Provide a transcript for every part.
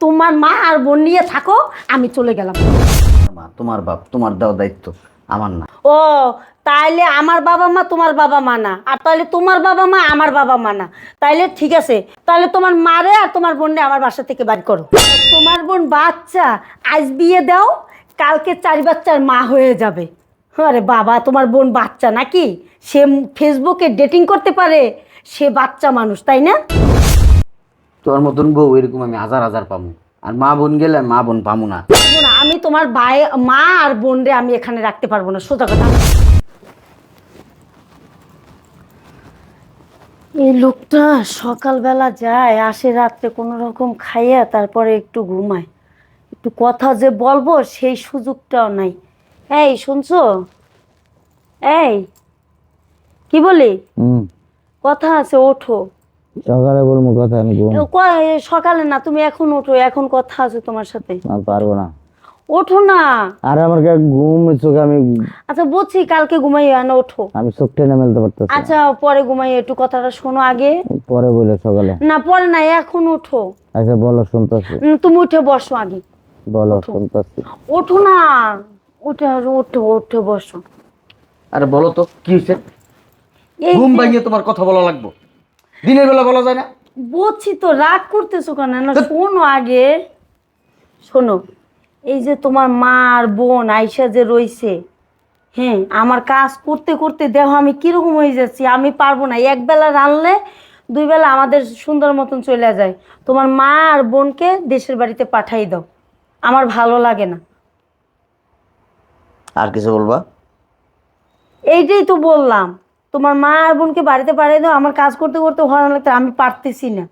তোমার মা আর বোন নিয়ে থাকো আমি চলে গেলাম। তোমার মা তোমার বাপ তোমার দেওয়া দায়িত্ব আমার না। ও তাইলে আমার বাবা মা তোমার বাবা মা না আর তাহলে তোমার বাবা মা আমার বাবা মা না। তাইলে ঠিক আছে তাহলে তোমার মারে আর তোমার বোনরে আমার বাসা থেকে বাড়ি করো। তোমার বোন বাচ্চা আজ বিয়ে দাও কালকে চারি বাচ্চার মা হয়ে যাবে। আরে বাবা তোমার বোন বাচ্চা নাকি? সে ফেসবুকে ডেটিং করতে পারে সে বাচ্চা মানুষ তাই না? তোর মতন বউ এরকম আমি হাজার হাজার পাবো আর মা বোন গেলে মা বোন পাবো না, আমি তোমার ভাই মা আর বোন রে আমি এখানে রাখতে পারব না সোজা কথা। এই লোকটা সকালবেলা যায় আসে রাত্রে কোনো রকম খাইয়া তারপরে একটু ঘুমায়। একটু কথা যে বলব সেই সুযোগটাও নাই। এই শুনছো? এই কি বলি? হুম। কথা আছে ওঠো। সকালে বলব কথা আমি ঘুম ক- সকালে না তুমি এখন ওঠো এখন কথা আছে তোমার সাথে। আমি পারব না। ওঠো না। আর আমার কাছে ঘুম চোখে আমি আচ্ছা বুঝছি কালকে ঘুমাইও না ওঠো। আমি চোখ টেনে মেলতে পারতেছি আচ্ছা পরে ঘুমাই একটু কথাটা শোনো আগে। পরে বলে সকালে। না পরে না এখন ওঠো। আচ্ছা বলো শুনতেছি। তুমি উঠে বসো আগে। বলো শুনতেছি। ওঠো না। উঠে ওঠো উঠে বসো। আরে বলো তো কি হয়েছে এই ঘুম ভাঙিয়ে তোমার কথা বলা লাগবো। দিনের বেলা বলা যায় না? বুঝছি তো রাগ করতেছো কেন? না শোনো আগে। শোনো এই যে তোমার মা আর বোন আইসা যে রইছে হ্যাঁ আমার কাজ করতে করতে দেহ আমি কীরকম হয়ে যাচ্ছি আমি পারব না। এক বেলা রানলে দুই বেলা আমাদের সুন্দর মতন চলে যায়। তোমার মা আর বোনকে দেশের বাড়িতে পাঠাই দাও। আমার ভালো লাগে না। আর কিছু বলবা? এইটাই তো বললাম। তোমার মা আর বোনকে বাড়িতে পাঠিয়ে দাও আমার কাজ করতে করতে হরান লাগতো আমি পারতেছি না।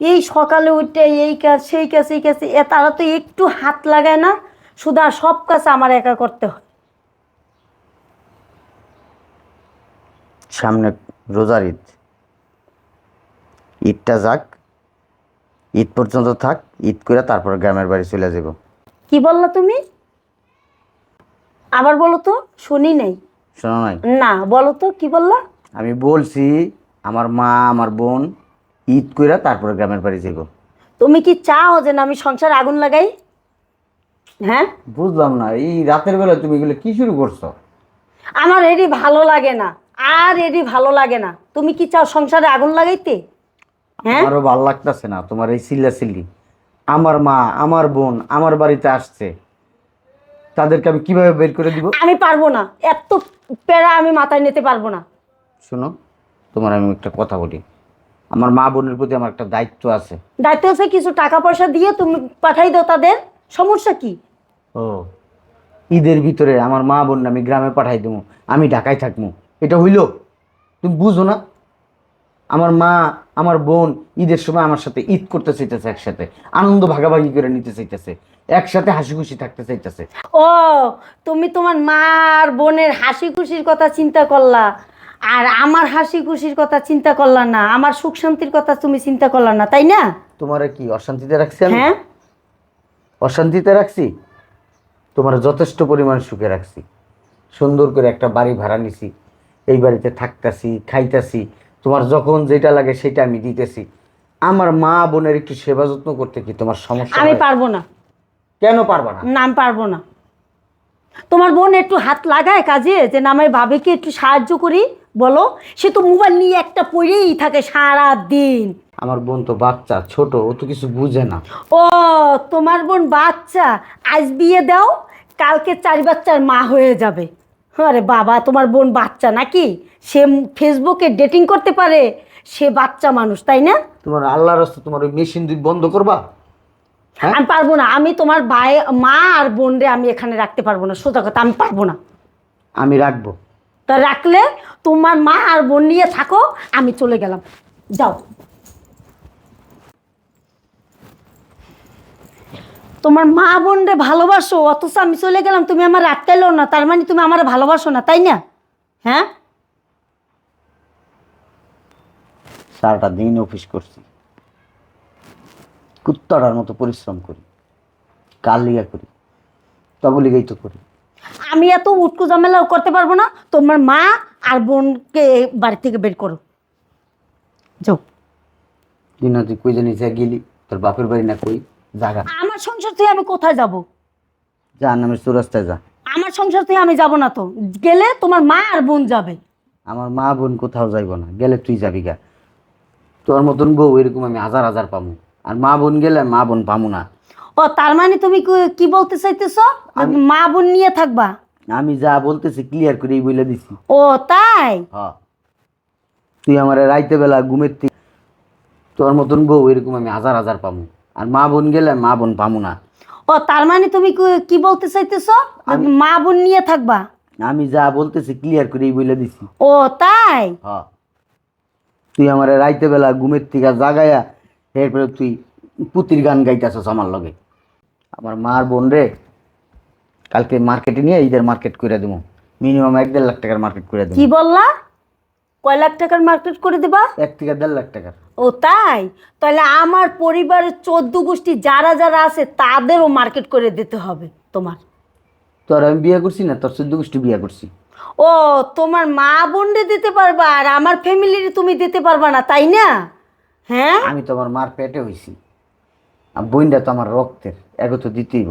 এই সকালে উঠে এই কাজ সেই কাজ এই কাজ এ তারা তো একটু হাত লাগায় না শুধু সব কাজ আমার একা করতে হয়। সামনে রোজার ঈদ। ঈদটা যাক ঈদ পর্যন্ত থাক ঈদ করে তারপর গ্রামের বাড়ি চলে যাব। কি বললা তুমি? আবার বলো তো শুনি নাই। শোনো নাই? না বলো তো কি বললা? আমি বলছি আমার মা আমার বোন ঈদ করে তারপরে গ্রামের বাড়ি যাব তুমি কি চাও যে না আমি সংসার আগুন লাগাই? হ্যাঁ? বুঝলাম না এই রাতের বেলা তুমি এগুলো কি শুরু করছ? আমার এরই ভালো লাগে না আর এরই ভালো লাগে না। তুমি কি চাও সংসারে আগুন লাগাইতে? হ্যাঁ? আমারও ভালো লাগতেছে না তোমার এই চিল্লা চিল্লি আমার মা আমার বোন আমার বাড়িতে আসছে তাদেরকে আমি কীভাবে বের করে দিব? আমি পারব না এত প্যারা আমি মাথায় নিতে পারব না। শোনো তোমার আমি একটা কথা বলি। আমার মা বোনের প্রতি আমার একটা দায়িত্ব আছে। দায়িত্ব আছে কিছু টাকা পয়সা দিয়ে তুমি পাঠাই দাও তাদের। সমস্যা কি? ও ঈদের ভিতরে আমার মা বোন আমি গ্রামে পাঠাই দেবো আমি ঢাকায় থাকব। এটা হইল? তুমি বুঝো না? আমার মা আমার বোন ঈদের সময় আমার সাথে ঈদ করতে চাইতেছে একসাথে আনন্দ ভাগাভাগি করে নিতে চাইতেছে একসাথে হাসি খুশি থাকতে চাইতেছে। ও তুমি তোমার মা আর বোনের হাসি খুশির কথা চিন্তা করলা আর আমার হাসি খুশির কথা চিন্তা করলা না আমার সুখ শান্তির কথা তুমি চিন্তা করলা না তাই না? তোমার কি অশান্তিতে রাখছি আমি? হ্যাঁ। অশান্তিতে রাখছি? তোমার যথেষ্ট পরিমাণ সুখে রাখছি। সুন্দর করে একটা বাড়ি ভাড়া নিছি এই বাড়িতে থাকতাছি খাইতাছি তোমার যখন যেটা লাগে সেটা আমি দিতেছি। আমার মা বোনের একটু সেবা যত্ন করতে কি তোমার সমস্যা আমি পারব না। কেন পারবা না? নাম পারব না। তোমার বোন একটু হাত লাগায় কাজে যে না আমি ভাবিকে একটু সাহায্য করি বলো। সে তো মোবাইল নিয়ে একটা পড়েই থাকে সারা দিন আমার বোন তো বাচ্চা ছোট ও তো কিছু বুঝে না। ও তোমার বোন বাচ্চা আজ বিয়ে দাও কালকে চারি বাচ্চার মা হয়ে যাবে। আরে বাবা তোমার বোন বাচ্চা নাকি? সে ফেসবুকে ডেটিং করতে পারে। সে বাচ্চা মানুষ তাই না? তোমার আল্লাহর রাস্তা তোমার ওই মেশিন দুই বন্ধ করবা? হ্যাঁ? আমি পারব না। আমি তোমার ভাই মা আর বোন রে আমি এখানে রাখতে পারব না। সোজা কথা আমি পারব না। আমি রাখব। তা রাখলে তোমার মা আর বোন নিয়ে থাকো আমি চলে গেলাম। যাও। তোমার মা বোনরে ভালোবাসো অথচ আমি চলে গেলাম তুমি আমার রাখতেলো না তার মানে তুমি আমার ভালোবাসো না তাই না? হ্যাঁ? সারাটা দিন অফিস করছি। কুত্তাটার মতো পরিশ্রম করি। কাল লিগা করি। তবে লিগেই তো করি। আমি এত উটকু ঝামেলা করতে পারব না তোমার মা আর বোনকে বাড়ি থেকে বের করো। যাও। দিন তুই কই জানি গেলি তোর বাপের বাড়ি না কই? জাগা আমার সংসার থেকে আমি কোথায় যাব? যা নামের চৌরাস্তায় যা। আমার সংসার থেকে আমি যাব না তো। গেলে তোমার মা আর বোন যাবে। আমার মা বোন কোথাও যাইব না। গেলে তুই যাবি গা। তোর মতন বউ এরকম আমি হাজার হাজার পামু। আর মা বোন গেলে মা বোন পামু না। ও তার মানে তুমি কি- কি বলতে চাইতেছ? মা বোন নিয়ে থাকবা? আমি যা বলতেছি ক্লিয়ার করেই বলে দিছি। ও তাই? হ। তুই আমার রাইতে বেলা ঘুমের থেকে তোর মতন বউ এরকম আমি হাজার হাজার পামু। আর মা বোন গেলে মা বোন পামু না। ও তার মানে তুমি কি- কি বলতে চাইতেছ? মা বোন নিয়ে থাকবা? আমি যা বলতেছি ক্লিয়ার করে বলে দিছি। ও তাই? হ। তুই আমার রাইতে বেলা ঘুমের থেকে জাগায়া এরপরে তুই পুতির গান গাইতেছস আমার লগে। আমার মার বোন রে কালকে মার্কেটে নিয়ে ঈদের মার্কেট করে দেবো মিনিমাম এক দেড় লাখ টাকার মার্কেট করে দেবো কি বললা? কয় লাখ টাকার মার্কেট করে দিবা? এক থেকে দেড় লাখ টাকার। ও তাই? তাহলে আমার পরিবারের চোদ্দ গোষ্ঠী যারা যারা আছে তাদেরও মার্কেট করে দিতে হবে তোমার। তোর আমি বিয়ে করছি না তোর চোদ্দ গোষ্ঠী বিয়ে করছি। ও তোমার মা বোনরে দিতে পারবা আর আমার ফ্যামিলির তুমি দিতে পারবা না তাই না? হ্যাঁ? আমি তোমার মার পেটে হইছি। আর বোনটা তো আমার রক্তের এগো তো দিতেইব।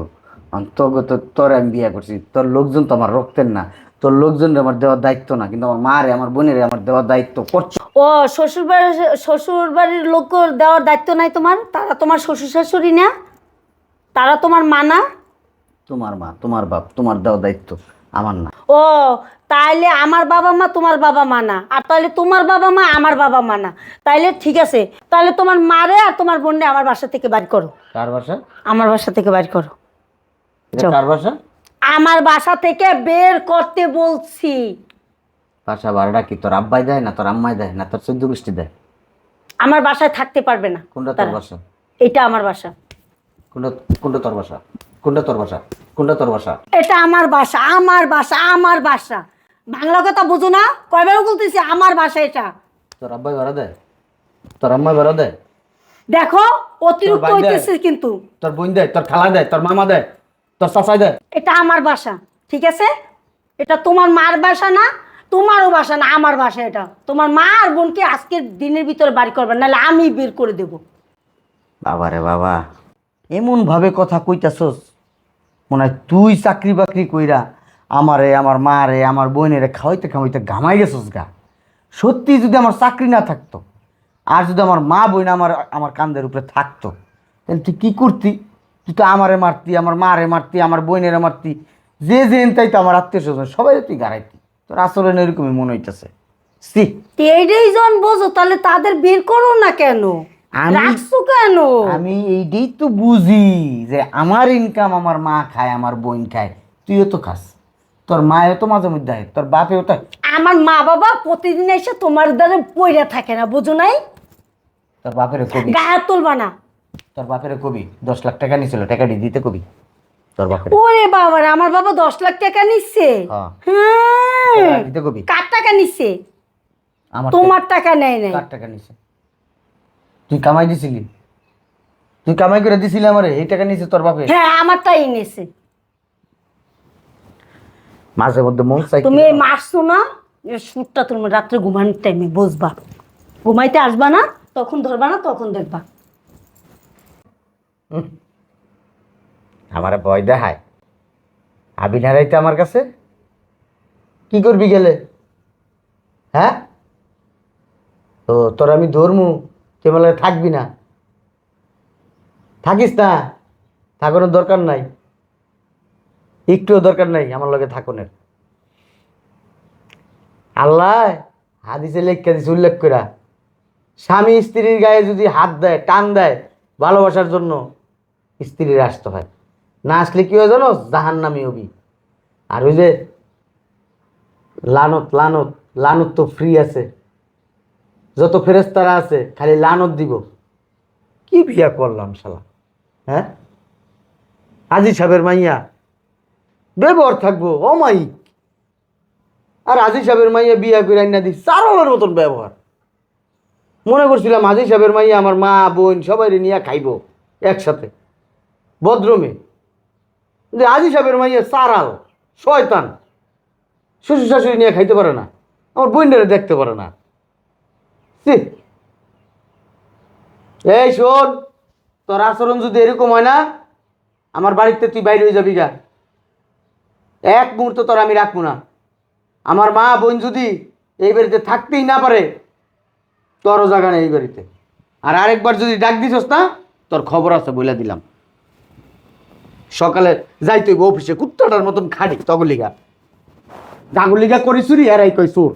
তোকে তো তোর আমি বিয়ে করছি তোর লোকজন তো আমার রক্তের না। তোর লোকজন আমার দেওয়ার দায়িত্ব না কিন্তু আমার মারে আমার বোনের আমার দেওয়ার দায়িত্ব করছে। ও শ্বশুর বাড়ি শ্বশুর বাড়ির লোক দেওয়ার দায়িত্ব নাই তোমার? তারা তোমার শ্বশুর শাশুড়ি না? তারা তোমার মানা তোমার মা তোমার বাপ তোমার দেওয়ার দায়িত্ব আমার না। ও তাইলে আমার বাবা মা তোমার বাবা মানা আর তাহলে তোমার বাবা মা আমার বাবা মানা তাইলে ঠিক আছে তাহলে তোমার মারে আর তোমার বোনরে আমার বাসা থেকে বাড়ি করো। কার বাসা? আমার বাসা থেকে বাড়ি করো। কার বাসা? আমার বাসা থেকে বের করতে বলছি। বাসা ভাড়াটা কি তোর আব্বাই দেয় না তোর আম্মাই দেয় না তোর চোদ্দ গোষ্ঠী দেয়? আমার বাসায় থাকতে পারবে না। কোনটা তোর তারা। বাসা? এটা আমার বাসা। কোনটা কোনটা তোর বাসা? কোনটা তোর বাসা? কোনটা তোর বাসা? এটা আমার বাসা আমার বাসা আমার বাসা। বাংলা কথা বুঝো না কয়বার বলতেছি আমার বাসা এটা। তোর আব্বাই ভাড়া দেয়? তোর আম্মাই ভাড়া দেয়? দেখো অতিরিক্ত তোর বাড়ি দেয়? হইতেছে কিন্তু। তোর বোন দেয় তোর খালা দেয় তোর মামা দেয়? তোর চাচাই দেয় এটা আমার বাসা ঠিক আছে? এটা তোমার মার বাসা না তোমারও বাসা না আমার বাসা এটা। তোমার মা আর বোনকে আজকের দিনের ভিতরে বাড়ি করবে নাহলে আমি বের করে দেবো। বাবা রে বাবা এমন ভাবে কথা কইতাছস মনে হয় তুই চাকরি বাকরি কইরা আমারে আমার মা রে আমার বোনেরে খাওয়াইতে খাওয়াইতে ঘামাই গেছস গা। সত্যি যদি আমার চাকরি না থাকতো আর যদি আমার মা বোন আমার আমার কান্দের উপরে থাকতো তাহলে তুই কি করতি? তুই তো আমারে মারতি আমার মারে মারতি আমার বোনেরে মারতি। যে যে তাই তো আমার আত্মীয় স্বজন সবাই তুই গাড়াইতি। তোর আসলে এরকমই মনে হইতেছে। সি। এইটাই জন বোঝো তাহলে তাদের বের করো না কেন? রাখছো কেন? আমি এইটাই তো বুঝি যে আমার ইনকাম আমার মা খায় আমার বোন খায়। তুইও তো খাস। তোর মায়েও তো মাঝে মধ্যে হয় তোর বাপেও তো আমার মা বাবা প্রতিদিন এসে তোমার দ্বারা পইরা থাকে না বুঝো নাই? তোর বাপের গায়ে তুলবা না। তোর বাপের কবি দশ লাখ টাকা নিছিল টাকাটি দিতে কবি। তোর বাপের। ওরে বাবা আমার বাবা দশ লাখ টাকা নিচ্ছে। হ্যাঁ। হ্যাঁ। দিতে কবি। কার টাকা নিচ্ছে? আমার তোমার টাকা নেয় নাই। কার টাকা নিছে তুই কামাই দিছিলি? তুই কামাই করে দিছিলি আমারে এই টাকা নিছে তোর বাপে? হ্যাঁ আমারটাই নিছে মাঝে মধ্যে মন চাই তুমি এই মারছো না সুটটা তুমি রাত্রে ঘুমানোর টাইমে বসবা ঘুমাইতে আসবা না তখন ধরবা না তখন দেখবা। আমারে ভয় দেখায়। আবি নারাইতে আমার কাছে। কি করবি গেলে? হ্যাঁ? ও, তোর আমি ধরমু কেবল থাকবি না। থাকিস না, থাকানোর দরকার নাই। একটুও দরকার নাই আমার লগে থাকনের। আল্লাহ, হাদিসে লেখা দিছে, উল্লেখ করা স্বামী স্ত্রীর গায়ে যদি হাত দেয় টান দেয়, ভালোবাসার জন্য স্ত্রীর আসতে হয়। না আসলে কি হয় জানো? জাহান নামি হবি। আর ওই যে লানত লানত লানত তো ফ্রি আছে। যত ফেরেস্তারা আছে, খালি লানত দিব। কি বিয়া করলাম শালা? হ্যাঁ? আজি সাহেবের মাইয়া। ব্যবহার থাকব অমাইক আর আজি সাহেবের মাইয়া বিয়া করে আইনা দিই চারলের মতন ব্যবহার। মনে করছিলাম আজি সাহেবের মাইয়া আমার মা, বোন সবাই নিয়ে খাইবো, একসাথে। ভদ্রমে। যে আজি সাহেবের মাইয়া সারাল শয়তান। শ্বশুর শাশুড়ি নিয়ে খাইতে পারে না, আমার বোনটারে দেখতে পারে না। এই শোন, তোর আচরণ যদি এরকম হয় না, আমার বাড়িতে তুই বাইরে হয়ে যাবি গা। এক মুহূর্ত তোর আমি রাখব না। আমার মা বোন যদি এই বাড়িতে থাকতেই না পারে, তোরও জায়গা নেই এই বাড়িতে। আর আরেকবার যদি ডাক দিছস না, তোর খবর আছে বলে দিলাম। সকালে যাইতে অফিসে কুত্তাটার মতন খাড়ি তগলিগা। জাগলিগা করি চুরি আর এই কই চোর।